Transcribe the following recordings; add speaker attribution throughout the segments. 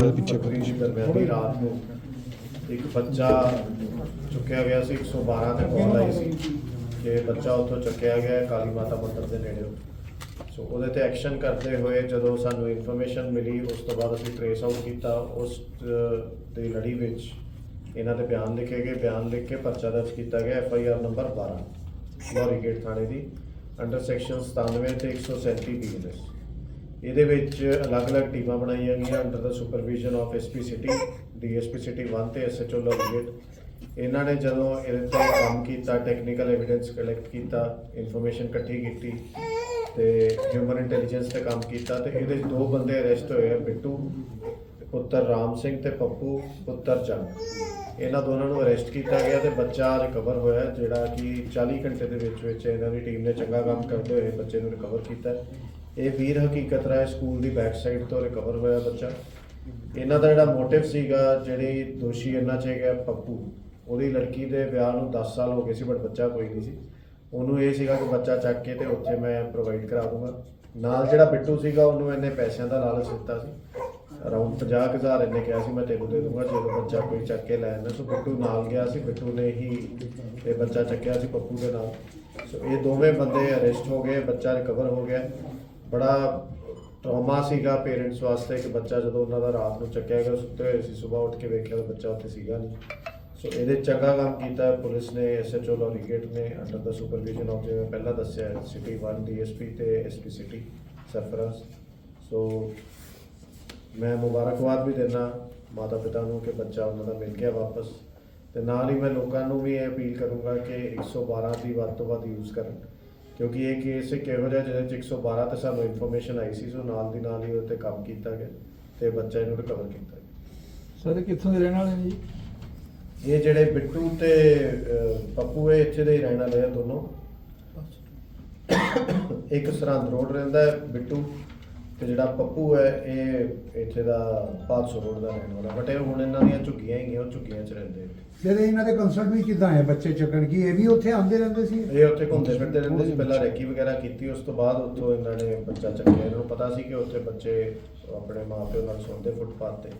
Speaker 1: ਸਮੇਂ ਦੀ ਰਾਤ ਨੂੰ ਇੱਕ ਬੱਚਾ ਚੁੱਕਿਆ ਗਿਆ ਸੀ 112 ਤੇ ਕਾਲ ਆਈ ਸੀ। ਕਿ ਬੱਚਾ ਉੱਥੋਂ ਚੁੱਕਿਆ ਗਿਆ ਕਾਲੀ ਮਾਤਾ ਮੰਦਿਰ ਦੇ ਨੇੜੇ। ਸੋ ਉਹਦੇ ਤੇ ਐਕਸ਼ਨ ਕਰਦੇ ਹੋਏ ਜਦੋਂ ਸਾਨੂੰ ਇਨਫੋਰਮੇਸ਼ਨ ਮਿਲੀ ਉਸ ਤੋਂ ਬਾਅਦ ਅਸੀਂ ਟ੍ਰੇਸ ਆਊਟ ਕੀਤਾ। ਉਸ ਦੀ ਲੜੀ ਵਿੱਚ ਇਹਨਾਂ ਦੇ ਬਿਆਨ ਲਿਖੇ ਗਏ। ਬਿਆਨ ਲਿਖ ਕੇ ਪਰਚਾ ਦਰਜ ਕੀਤਾ ਗਿਆ ਐਫ ਆਈ ਆਰ ਨੰਬਰ 12 ਲੋਰੀ ਗੇਟ ਥਾਣੇ ਦੀ ਅੰਡਰ ਸੈਕਸ਼ਨ 97 ਤੇ 137 ਬੀਐਨਐਸ ਇਹਦੇ ਵਿੱਚ ਅਲੱਗ-ਅਲੱਗ ਟੀਮਾਂ ਬਣਾਈਆਂ ਗਈਆਂ under the supervision of SP city DSP city 1 ਤੇ ਐਸਐਚਓ ਲੋਰੀਗੇਟ ਇਹਨਾਂ ਨੇ ਜਦੋਂ ਇਹਦੇ ਤੇ ਕੰਮ ਕੀਤਾ ਟੈਕਨੀਕਲ ਐਵੀਡੈਂਸ ਕਲੈਕਟ ਕੀਤਾ ਇਨਫੋਰਮੇਸ਼ਨ ਇਕੱਠੀ ਕੀਤੀ ਤੇ ਹਿਊਮਨ ਇੰਟੈਲੀਜੈਂਸ ਤੇ ਕੰਮ ਕੀਤਾ ਤੇ ਇਹਦੇ 'ਚ ਦੋ ਬੰਦੇ ਅਰੈਸਟ ਹੋਏ ਆ, ਬਿੱਟੂ, ਪੁੱਤਰ ਰਾਮ ਸਿੰਘ ਤੇ ਪੱਪੂ, ਪੁੱਤਰ ਚੰਦ ਇਹਨਾਂ ਦੋਨਾਂ ਨੂੰ ਅਰੈਸਟ ਕੀਤਾ ਗਿਆ ਤੇ ਬੱਚਾ ਰਿਕਵਰ ਹੋਇਆ, ਜਿਹੜਾ ਕਿ 40 ਘੰਟੇ ਦੇ ਵਿੱਚ ਵਿੱਚ ਇਹਨਾਂ ਦੀ ਟੀਮ ਨੇ ਚੰਗਾ ਕੰਮ ਕਰਦੇ ਹੋਏ ਬੱਚੇ ਨੂੰ ਰਿਕਵਰ ਕੀਤਾ। ਇਹ ਵੀਰ ਹਕੀਕਤ ਰਾਏ ਸਕੂਲ ਦੀ ਬੈਕ ਸਾਈਡ ਤੋਂ ਰਿਕਵਰ ਹੋਇਆ ਬੱਚਾ। ਇਹਨਾਂ ਦਾ ਜਿਹੜਾ ਮੋਟਿਵ ਸੀਗਾ, ਜਿਹੜੀ ਦੋਸ਼ੀ ਇਹਨਾਂ 'ਚ ਹੈਗਾ, ਪੱਪੂ। ਉਹਦੀ ਲੜਕੀ ਦੇ ਵਿਆਹ ਨੂੰ 10 ਸਾਲ ਹੋ ਗਏ ਸੀ ਬਟ ਬੱਚਾ ਕੋਈ ਨਹੀਂ ਸੀ। ਉਹਨੂੰ ਇਹ ਸੀਗਾ ਕਿ ਬੱਚਾ ਚੱਕ ਕੇ ਤੇ ਉੱਥੇ ਮੈਂ ਪ੍ਰੋਵਾਈਡ ਕਰਾ ਦੂੰਗਾ। ਨਾਲ ਜਿਹੜਾ ਬਿੱਟੂ ਸੀਗਾ, ਉਹਨੂੰ ਇਹਨੇ ਪੈਸਿਆਂ ਦਾ ਲਾਲਚ ਦਿੱਤਾ ਸੀ। ਅਰਾਊਂਡ 50000 ਇਹਨੇ ਕਿਹਾ ਸੀ, ਮੈਂ ਤੈਨੂੰ ਦੇ ਦੂੰਗਾ ਜਦੋਂ ਬੱਚਾ ਕੋਈ ਚੱਕ ਕੇ ਲੈ ਆਉਂਦਾ। ਸੋ ਬਿੱਟੂ ਨਾਲ ਗਿਆ ਸੀ, ਬਿੱਟੂ ਨੇ ਹੀ ਇਹ ਬੱਚਾ ਚੱਕਿਆ ਸੀ ਪੱਪੂ ਦੇ ਨਾਲ। ਸੋ ਇਹ ਦੋਵੇਂ ਬੰਦੇ ਅਰੈਸਟ ਹੋ ਗਏ, ਬੱਚਾ ਰਿਕਵਰ ਹੋ ਗਿਆ। ਬੜਾ ਟਰਾਮਾ ਸੀਗਾ ਪੇਰੈਂਟਸ ਵਾਸਤੇ ਕਿ ਬੱਚਾ ਜਦੋਂ ਉਹਨਾਂ ਦਾ ਰਾਤ ਨੂੰ ਚੱਕਿਆ ਗਿਆ, ਸੁੱਤੇ ਹੋਏ ਸੀ ਸਵੇਰ ਉੱਠ ਕੇ ਵੇਖਿਆ ਤਾਂ ਬੱਚਾ ਉੱਥੇ ਸੀਗਾ ਨਹੀਂ। ਸੋ ਇਹਦੇ ਚੰਗਾ ਕੰਮ ਕੀਤਾ, ਪੁਲਿਸ ਨੇ ਐਸਐਚਓ ਲੋਰੀਗੇਟ ਨੇ ਅੰਡਰ ਦਾ ਸੁਪਰਵਿਜ਼ਨ ਆਫ ਜਿਵੇਂ ਪਹਿਲਾਂ ਦੱਸਿਆ ਸਿਟੀ 1 ਡੀਐਸਪੀ ਤੇ ਐਸਪੀ ਸਿਟੀ ਸਰਫਰਾਜ਼। ਸੋ ਮੈਂ ਮੁਬਾਰਕਬਾਦ ਵੀ ਦਿੰਦਾ ਮਾਤਾ ਪਿਤਾ ਨੂੰ ਕਿ ਬੱਚਾ ਉਹਨਾਂ ਦਾ ਮਿਲ ਗਿਆ ਵਾਪਸ। ਤੇ ਨਾਲ ਹੀ ਮੈਂ ਲੋਕਾਂ ਨੂੰ ਵੀ ਇਹ ਅਪੀਲ ਕਰੂੰਗਾ ਕਿ 112 ਦੀ ਵੱਧ ਤੋਂ ਵੱਧ ਯੂਜ਼ ਕਰਨ। ਕਿਉਂਕਿ ਇਹ ਕੇਸ ਇੱਕ ਇਹੋ ਜਿਹਾ ਜਿਹਦੇ ਚ 112 ਤੇ ਸਾਨੂੰ ਇਨਫੋਰਮੇਸ਼ਨ ਆਈ ਸੀ ਸੋ ਨਾਲ ਦੀ ਨਾਲ ਹੀ ਉਹ ਤੇ ਕੰਮ ਕੀਤਾ ਗਿਆ ਤੇ ਬੱਚਾ ਇਹਨੂੰ ਰਿਕਵਰ ਕੀਤਾ ਗਿਆ।
Speaker 2: ਸਰ ਇਹ ਕਿੱਥੋਂ ਦੇ ਰਹਿਣ ਵਾਲੇ ਨੇ ਜੀ?
Speaker 1: ਇਹ ਜਿਹੜੇ ਬਿੱਟੂ ਤੇ ਅਹ, ਪੱਪੂ ਇਹ ਇੱਥੇ ਦੇ ਹੀ ਰਹਿਣ ਵਾਲੇ ਆ ਦੋਨੋਂ। ਇੱਕ ਸਰਹੰਦ ਰੋਡ ਰਹਿੰਦਾ ਹੈ ਬਿੱਟੂ। ਤੇ ਜਿਹੜਾ ਪੱਪੂ ਹੈ ਇਹ ਇੱਥੇ ਦਾ 500 ਰੋਡ ਦਾ ਰਹਿਣ ਵਾਲਾ। ਬਟ ਇਹ ਹੁਣ ਇਹਨਾਂ ਦੀਆਂ ਝੁੱਗੀਆਂ ਹੈਗੀਆਂ ਉਹ ਝੁੱਗੀਆਂ 'ਚ ਰਹਿੰਦੇ।
Speaker 3: ਜਿਹੜੇ ਇਹਨਾਂ ਦੇ ਕੰਸਰਟ ਵੀ ਕਿਦਾਂ ਹੈ ਬੱਚੇ ਚੱਕਣ ਕੀ ਇਹ ਵੀ ਉੱਥੇ ਆਉਂਦੇ ਰਹਿੰਦੇ ਸੀ?
Speaker 1: ਇਹ ਉੱਥੇ ਘੁੰਮਦੇ ਫਿਰਦੇ ਰਹਿੰਦੇ ਸੀ। ਪਹਿਲਾਂ ਰੈਕੀ ਵਗੈਰਾ ਕੀਤੀ ਉਸ ਤੋਂ ਬਾਅਦ ਉੱਥੋਂ ਇਹਨਾਂ ਨੇ ਬੱਚਾ ਚੱਕਿਆ। ਇਹਨਾਂ ਨੂੰ ਪਤਾ ਸੀ ਕਿ ਉੱਥੇ ਬੱਚੇ ਆਪਣੇ ਮਾਪਿਓ ਨਾਲ ਸੌਂਦੇ ਫੁੱਟਪਾਥ ਤੇ।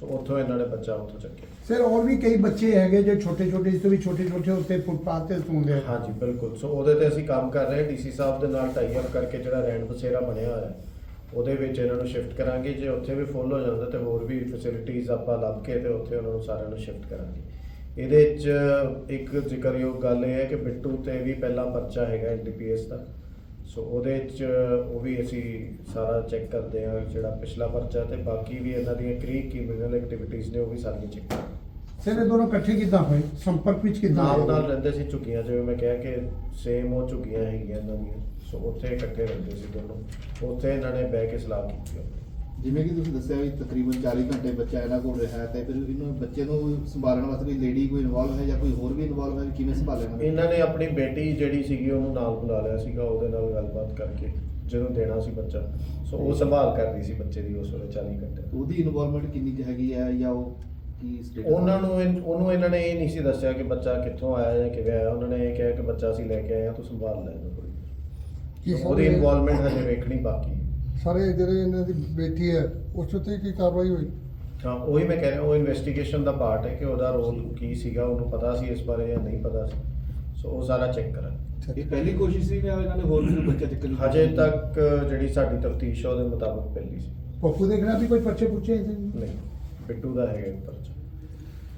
Speaker 1: ਸੋ ਉੱਥੋਂ ਇਹਨਾਂ ਨੇ ਬੱਚਾ ਉੱਥੋਂ ਚੱਕਿਆ।
Speaker 3: ਸਰ ਹੋਰ ਵੀ ਕਈ ਬੱਚੇ ਹੈਗੇ ਜੋ ਛੋਟੇ ਛੋਟੇ ਇਸ ਤੋਂ ਵੀ ਛੋਟੇ ਛੋਟੇ ਉੱਤੇ ਫੁੱਟਪਾਥ ਤੇ ਸੌਂਦੇ ਆ।
Speaker 1: ਹਾਂਜੀ ਬਿਲਕੁਲ। ਸੋ ਉਹਦੇ ਤੇ ਅਸੀਂ ਕੰਮ ਕਰ ਰਹੇ ਹਾਂ। ਡੀਸੀ ਸਾਹਿਬ ਦੇ ਨਾਲ ਟਾਈ ਅਪ ਕਰਕੇ ਜਿਹੜਾ ਰੈਂਡ ਬਸੇਰਾ ਬਣਿਆ ਹੋਇਆ ਹੈ। ਉਹਦੇ ਵਿੱਚ ਇਹਨਾਂ ਨੂੰ ਸ਼ਿਫਟ ਕਰਾਂਗੇ, ਜੇ ਉੱਥੇ ਵੀ ਫੁੱਲ ਹੋ ਜਾਂਦਾ ਤੇ ਹੋਰ ਵੀ ਫੈਸਿਲਿਟੀਆਂ ਆਪਾਂ ਲੱਭ ਕੇ ਤੇ ਉੱਥੇ ਉਹਨਾਂ ਨੂੰ ਸਾਰਿਆਂ ਨੂੰ ਸ਼ਿਫਟ ਕਰਾਂਗੇ। ਇਹਦੇ ਵਿੱਚ ਇੱਕ ਜ਼ਿਕਰਯੋਗ ਗੱਲ ਇਹ ਹੈ ਕਿ ਬਿੱਟੂ ਤੇ ਵੀ ਪਹਿਲਾ ਪਰਚਾ ਹੈਗਾ ਐਨਡੀਪੀਐਸ ਦਾ। ਸੋ ਉਹਦੇ ਵਿੱਚ ਉਹ ਵੀ ਅਸੀਂ ਸਾਰਾ ਚੈੱਕ ਕਰਦੇ ਹਾਂ ਜਿਹੜਾ ਪਿਛਲਾ ਪਰਚਾ ਤੇ ਬਾਕੀ ਵੀ ਇਹਨਾਂ ਦੀਆਂ ਕ੍ਰੀਕ ਕ੍ਰਿਮੀਨਲ ਐਕਟੀਵਿਟੀਜ਼ ਨੇ ਉਹ ਵੀ ਸਾਰੀਆਂ ਚੈੱਕ ਕਰਾਂਗੇ
Speaker 3: ਸਰ ਇਹ ਦੋਨੋਂ ਇਕੱਠੇ ਕਿਦਾਂ ਹੋਏ? ਸੰਪਰਕ ਵਿੱਚ ਕਿਦਾਂ
Speaker 1: ਨਾਲ ਨਾਲ ਰਹਿੰਦੇ ਸੀ ਝੁੱਗੀਆਂ ਜਿਵੇਂ ਮੈਂ ਕਿਹਾ ਕਿ ਸੇਮ ਉਹ ਝੁੱਗੀਆਂ ਹੈਗੀਆਂ ਇਹਨਾਂ ਦੀਆਂ। ਸੋ ਉੱਥੇ ਇਕੱਠੇ ਰਹਿੰਦੇ ਸੀ ਦੋਨੋਂ। ਉੱਥੇ ਇਹਨਾਂ ਨੇ ਬਹਿ ਕੇ ਸਲਾਹ ਕੀਤੀ ਆਪਣੀ।
Speaker 4: ਜਿਵੇਂ ਕਿ ਤੁਸੀਂ ਦੱਸਿਆ ਵੀ ਤਕਰੀਬਨ 40 ਘੰਟੇ ਬੱਚਾ ਇਹਨਾਂ ਕੋਲ ਰਿਹਾ ਹੈ ਤੇ ਫਿਰ ਇਹਨੂੰ ਬੱਚੇ ਨੂੰ ਸੰਭਾਲਣ ਵਾਸਤੇ ਵੀ ਲੇਡੀ ਕੋਈ ਇਨਵੋਲਵ ਹੈ ਜਾਂ ਕੋਈ ਹੋਰ ਵੀ ਇਨਵੋਲਵ ਹੈ ਕਿਵੇਂ ਸੰਭਾਲਣਾ
Speaker 1: ਇਹਨਾਂ ਨੇ? ਆਪਣੀ ਬੇਟੀ ਜਿਹੜੀ ਸੀਗੀ ਉਹਨੂੰ ਨਾਲ ਬੁਲਾ ਲਿਆ ਸੀਗਾ ਉਹਦੇ ਨਾਲ ਗੱਲਬਾਤ ਕਰਕੇ ਜਦੋਂ ਦੇਣਾ ਸੀ ਬੱਚਾ। ਸੋ ਉਹ ਸੰਭਾਲ ਕਰ ਰਹੀ ਸੀ ਬੱਚੇ ਦੀ ਉਸ ਵੇਲੇ 40 ਘੰਟੇ।
Speaker 4: ਉਹਦੀ ਇਨਵੋਲਵਮੈਂਟ ਕਿੰਨੀ ਕੁ ਹੈਗੀ ਹੈ ਜਾਂ ਉਹ ਕੀ ਸਟੇਟਸ
Speaker 1: ਉਹਨਾਂ ਨੂੰ ਇਹ- ਉਹਨੂੰ ਇਹਨਾਂ ਨੇ ਇਹ ਨਹੀਂ ਸੀ ਦੱਸਿਆ ਕਿ ਬੱਚਾ ਕਿੱਥੋਂ ਆਇਆ ਜਾਂ ਕਿਵੇਂ ਆਇਆ। ਉਹਨਾਂ ਨੇ ਇਹ ਕਿਹਾ ਕਿ ਬੱਚਾ ਅਸੀਂ ਲੈ ਕੇ ਆਏ ਹਾਂ ਤੂੰ ਸੰਭਾਲ ਲੈ ਇਹਨੂੰ ਦੇਰ।
Speaker 5: ਕੀ
Speaker 1: ਉਹਦੀ
Speaker 5: ਸਾਰੇ-
Speaker 1: ਇਨਵੋਲਵਮੈਂਟ ਹਜੇ ਵੇਖਣੀ ਬਾਕੀ ਹੈ।
Speaker 5: ਸਾਰੇ ਜਿਹੜੇ ਇਹਨਾਂ ਦੀ ਬੇਟੀ ਹੈ ਉਸ ਉੱਤੇ ਕੀ ਕਾਰਵਾਈ ਹੋਈ?
Speaker 1: ਹਾਂ ਉਹੀ ਮੈਂ ਕਹਿ ਰਿਹਾ ਉਹ ਇਨਵੈਸਟੀਗੇਸ਼ਨ ਦਾ ਪਾਰਟ ਹੈ ਕਿ ਉਹਦਾ ਰੋਲ ਕੀ ਸੀਗਾ ਉਹਨੂੰ ਪਤਾ ਸੀ ਇਸ ਬਾਰੇ ਜਾਂ ਨਹੀਂ ਪਤਾ ਸੀ। ਸੋ ਉਹ ਸਾਰਾ ਚੈੱਕ ਕਰਾਂਗੇ।
Speaker 4: ਇਹ ਪਹਿਲੀ ਕੋਸ਼ਿਸ਼ ਸੀ ਜਾਂ ਇਹਨਾਂ ਨੇ ਹੋਰ ਵੀ ਬੱਚਾ ਚੱਕਣ ਦੀ
Speaker 1: ਹਜੇ ਤੱਕ ਜਿਹੜੀ ਸਾਡੀ ਤਫਤੀਸ਼ ਹੈ ਉਹਦੇ ਮੁਤਾਬਕ ਪਹਿਲੀ ਸੀ।
Speaker 3: ਪੱਪੂ ਦੇ ਖਿਲਾਫ ਵੀ ਕੋਈ ਪਰਚੇ ਪੁੱਛੇ
Speaker 1: ਨਹੀਂ ਬਿੱਟੂ ਦਾ ਹੈਗਾ ਇੱਕ ਪਰਚਾ।